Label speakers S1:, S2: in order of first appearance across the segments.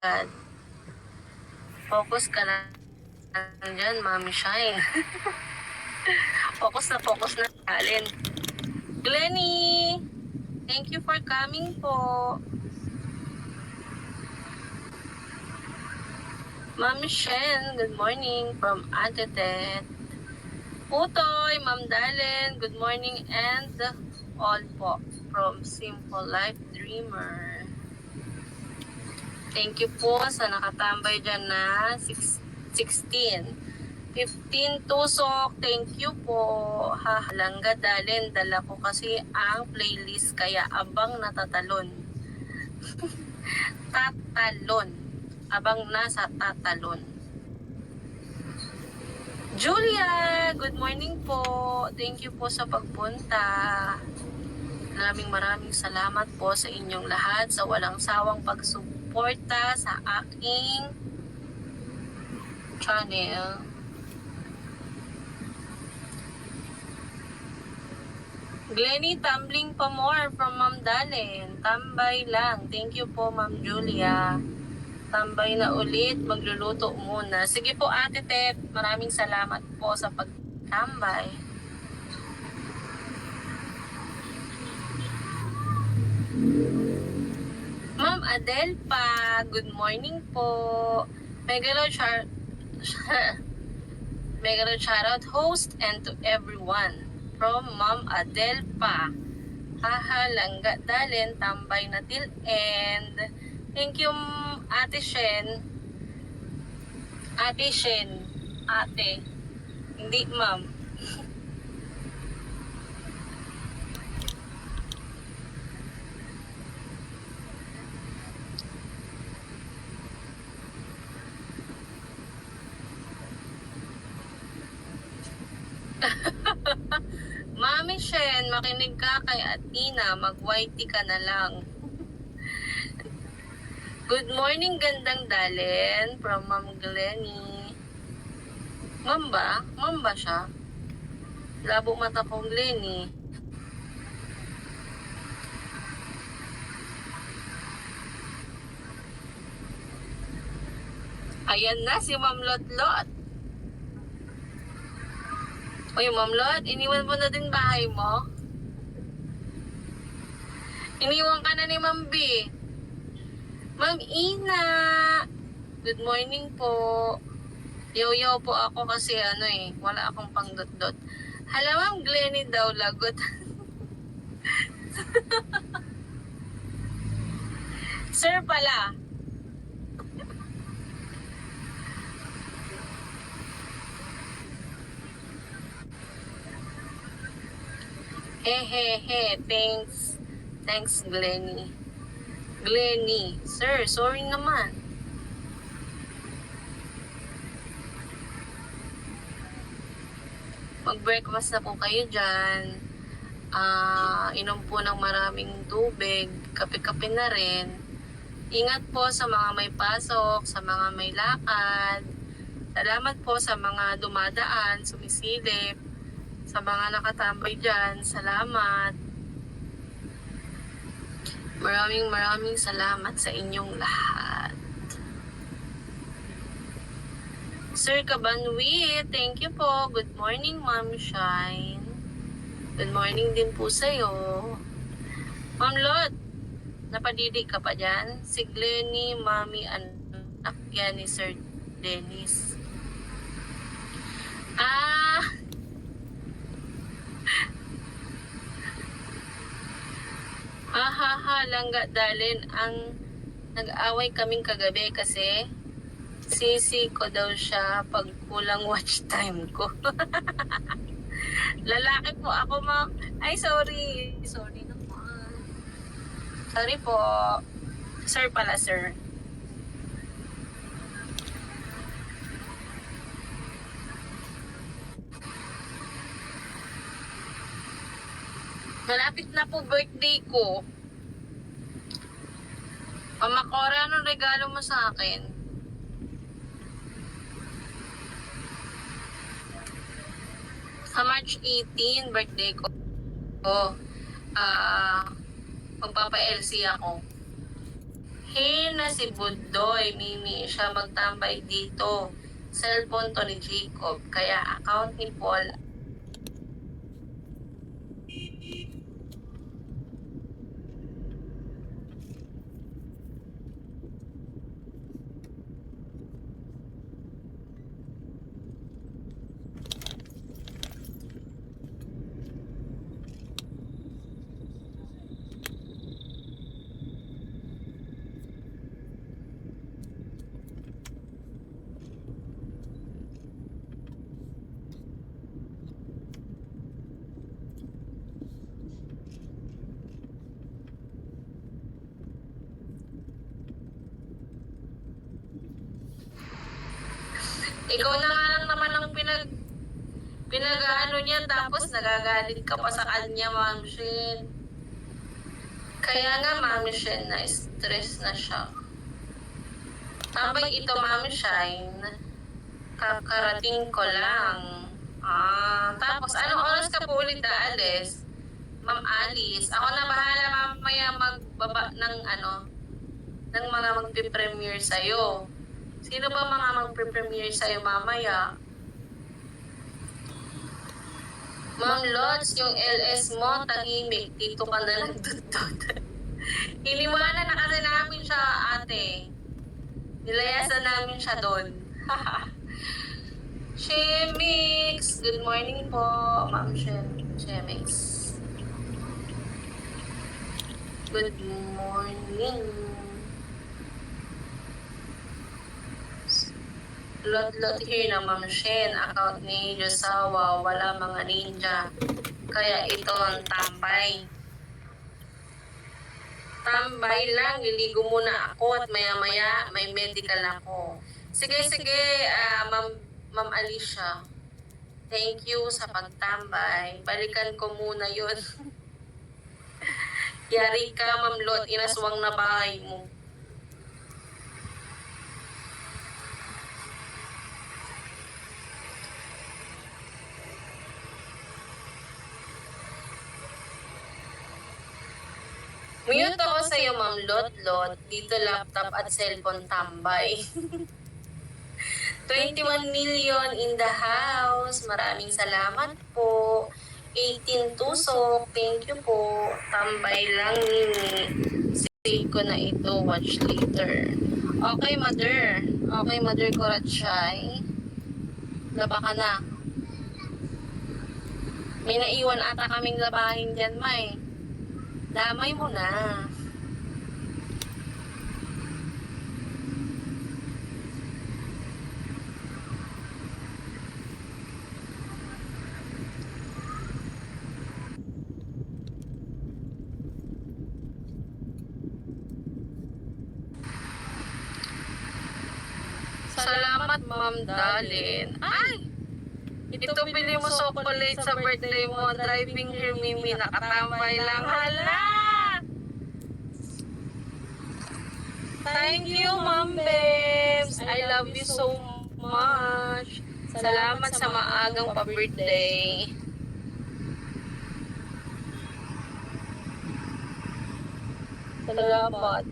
S1: God. Focus ka na dyan, Mami Shine. focus na focus na talent. Glenny! Thank you for coming po. Mami Shen, good morning from Ate Tet. Putoy, Ma'am Dalen, good morning and all po from Simple Life Dreamer. Thank you po sa nakatambay dyan na six- 16. 15 tusok, thank you po. Ha, langga dalin, dala ko kasi ang playlist kaya abang natatalon. tatalon. Abang nasa tatalon. Julia, good morning po. Thank you po sa pagpunta. Maraming maraming salamat po sa inyong lahat sa walang sawang pagsuporta sa aking channel. Glenny, tumbling pa more from Ma'am Dalen. Tambay lang. Thank you po, Ma'am Julia. Tambay na ulit. Magluluto muna. Sige po, Ate Tet. Maraming salamat po sa pagtambay. Ma'am Adel pa, good morning po. Megalo char Megalo shoutout host and to everyone from Ma'am Adel pa. Haha, langga dalin, tambay na till end. Thank you, Ate Shen. Ate Shen. Ate. Hindi, ma'am. Mami Shen, makinig ka kay Atina, mag-whitey ka na lang. Good morning, gandang dalin from Ma'am Glenny. Ma'am ba? Ma'am ba siya? Labo mata kong Glenny. Ayan na si Ma'am Lotlot. Uy, Ma'am Lot, iniwan mo na din bahay mo? Iniwan ka na ni Ma'am B. Ma'am Ina, good morning po. Yo-yo po ako kasi ano eh, wala akong pangdot-dot. Hala, Ma'am Glenny daw, lagot. Sir pala. Hehehe, thanks. Thanks, Glenny. Glenny. Sir, sorry naman. Mag-breakfast na po kayo dyan. Ah, inom po ng maraming tubig. Kape-kape na rin. Ingat po sa mga may pasok, sa mga may lakad. Salamat po sa mga dumadaan, sumisilip sa mga nakatambay dyan, salamat. Maraming maraming salamat sa inyong lahat. Sir Kabanwi, thank you po. Good morning, Ma'am Shine. Good morning din po sa'yo. Ma'am Lot, napadidi ka pa dyan? Si Glenny, Mami, anak yan ni Sir Dennis. Ah, Ha ha ha, langga dalin ang nag-away kaming kagabi kasi sisi ko daw siya pag kulang watch time ko. Lalaki po ako, ma'am. Ay, sorry. Sorry naman. Sorry po. Sir pala, sir. Malapit na po birthday ko. Mama Cora, anong regalo mo sa akin? Sa March 18, birthday ko. Oh, ah, magpapa-LC ako. Hey na si Budoy, Mimi, siya magtambay dito. Cellphone to ni Jacob, kaya account ni Paul. Ikaw na nga lang naman ang pinag pinag-ano niya tapos nagagalit ka pa sa kanya, Ma'am Shin. Kaya nga, Ma'am Shin, na stress na siya. Tambay ito, Ma'am Shine. Kakarating ko lang. Ah, tapos anong oras ka po ulit aalis? Ma'am Alice, ako na bahala mamaya magbaba ng ano, ng mga magpe-premiere sa'yo. Sino ba mga magpe-premiere sa'yo mamaya? Ma'am Lots, yung LS mo, tahimik. Dito ka na lang tutut. Iniwanan na kasi namin siya, ate. Nilayasan namin siya doon. Shemix! Good morning po, Ma'am Shem. Shemix. Good morning. Lot-lot here na Ma'am Shen, account ni Josawa, wala mga ninja. Kaya ito ang tambay. Tambay lang, liligo muna ako at maya-maya may medical ako. Sige, sige, ah, Ma'am, Ma'am Alicia. Thank you sa pagtambay. Balikan ko muna yun. Yari ka, Ma'am Lot, inaswang na bahay mo. Mute ako sa iyo, Ma'am Lot Lot. Dito laptop at cellphone tambay. 21 million in the house. Maraming salamat po. 18 tusok. Thank you po. Tambay lang nini. Save ko na ito. Watch later. Okay, mother. Okay, mother Kurachay. Laba ka na. May naiwan ata kaming labahin dyan, May. Damay mo na. Salamat, Ma'am Dalin. Ay! Ito bili mo chocolate sa birthday mo. Driving here, Mimi. Nakatambay lang. Hala! Thank you, Ma'am Babes. I love you so much. Salamat sa maagang pa-birthday. Salamat.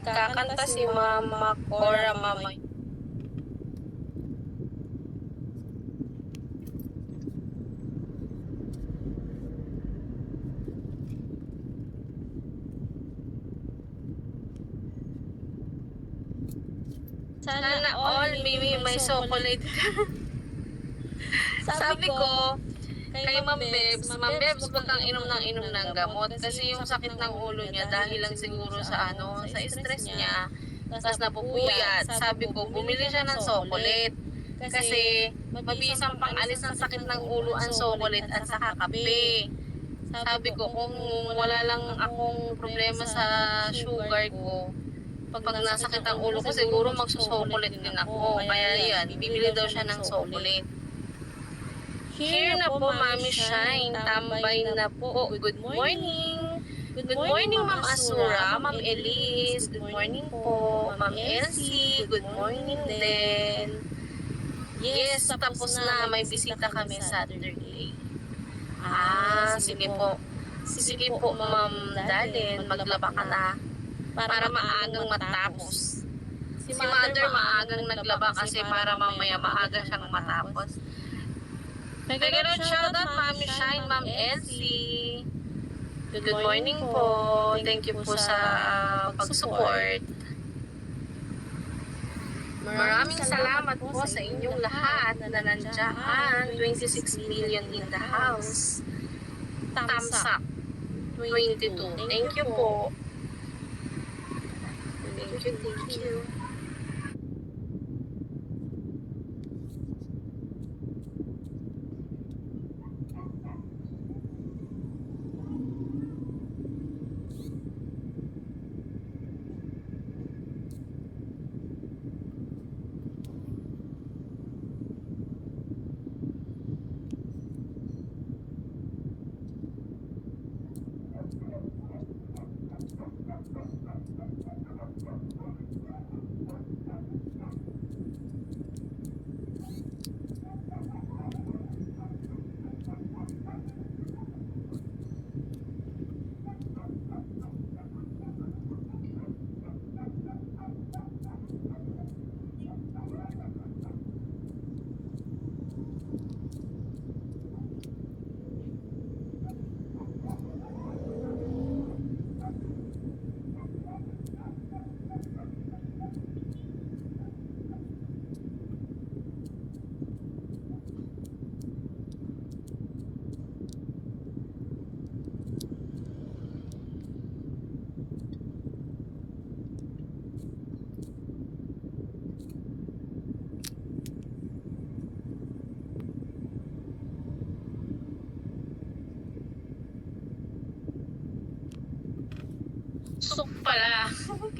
S1: Kakanta si Mama Cora Mama. May chocolate. Sabi ko, kay Ma'am Bebs, Ma'am Bebs, huwag kang inom ng inom ng gamot kasi yung sakit ng ulo niya dahil lang siguro sa ano, sa stress niya, tapos napupuyat. Sabi ko, bumili siya ng chocolate. kasi mabisang pang alis ng sakit ng ulo ang chocolate at saka kape. Sabi ko, kung wala lang akong problema sa sugar ko, pag, pag nasakit ang ulo ko, siguro magsusokolate din ako. Kaya yan, bibili daw siya ng chocolate. Here na po, Mami Shine. Tambay na po. Good morning. Good morning, Ma'am Asura, Ma'am Elise. Good morning po. Ma'am Elsie. Good morning din. Yes, tapos na. May bisita kami Saturday. Ah, sige po. Sige po, Ma'am Dalin. Maglaba ka na para maagang matapos. Si mother maagang naglaba kasi para mamaya maaga siyang matapos. Nagkaroon shoutout Mami Shine, Ma'am Elsie. Good morning po. Thank you po sa pag-support. Maraming salamat po sa inyong lahat na nandiyan. 26 million in the house. Thumbs up. 22. Thank you po. 132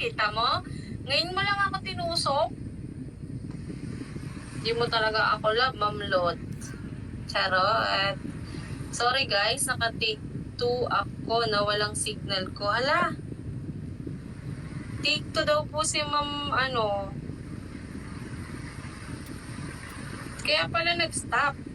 S1: Kita mo? Ngayon mo lang ako tinusok. Di mo talaga ako love, Ma'am Lot. Charot. Sorry guys, naka-take 2 ako na walang signal ko. Hala. Take 2 daw po si Ma'am, ano. Kaya pala nag-stop.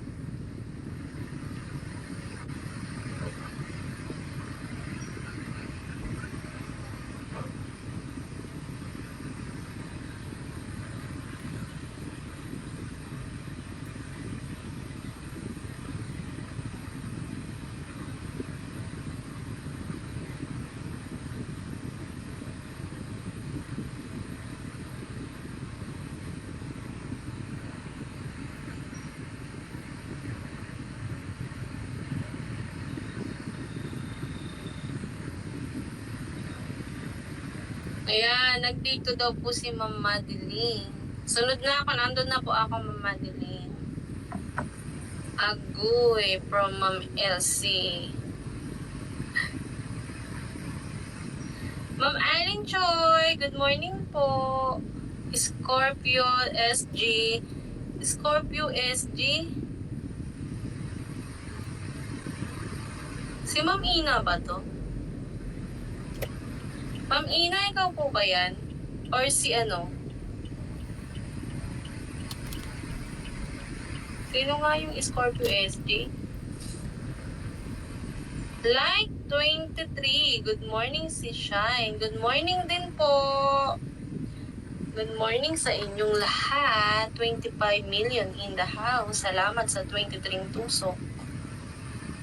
S1: Ayan, nag-date daw po si Ma'am Madeline. Sunod na ako, nandun na po ako, Ma'am Madeline. Agoy from Ma'am Elsie. Ma'am Aileen Choi, good morning po. Scorpio SG. Scorpio SG. Si Ma'am Ina ba to? Ma'am Ina, ikaw po ba yan? Or si ano? Sino nga yung Scorpio SG? Like 23. Good morning si Shine. Good morning din po. Good morning sa inyong lahat. 25 million in the house. Salamat sa 23 tusok.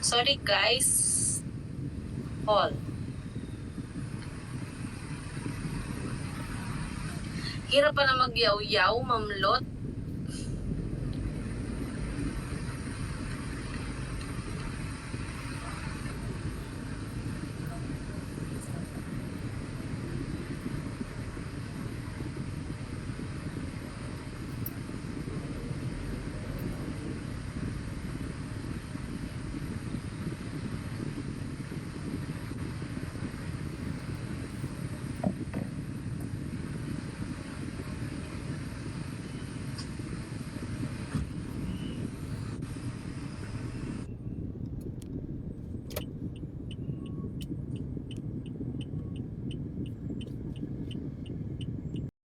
S1: Sorry guys. All. Hirap pa na magyaw-yaw, Ma'am Lot.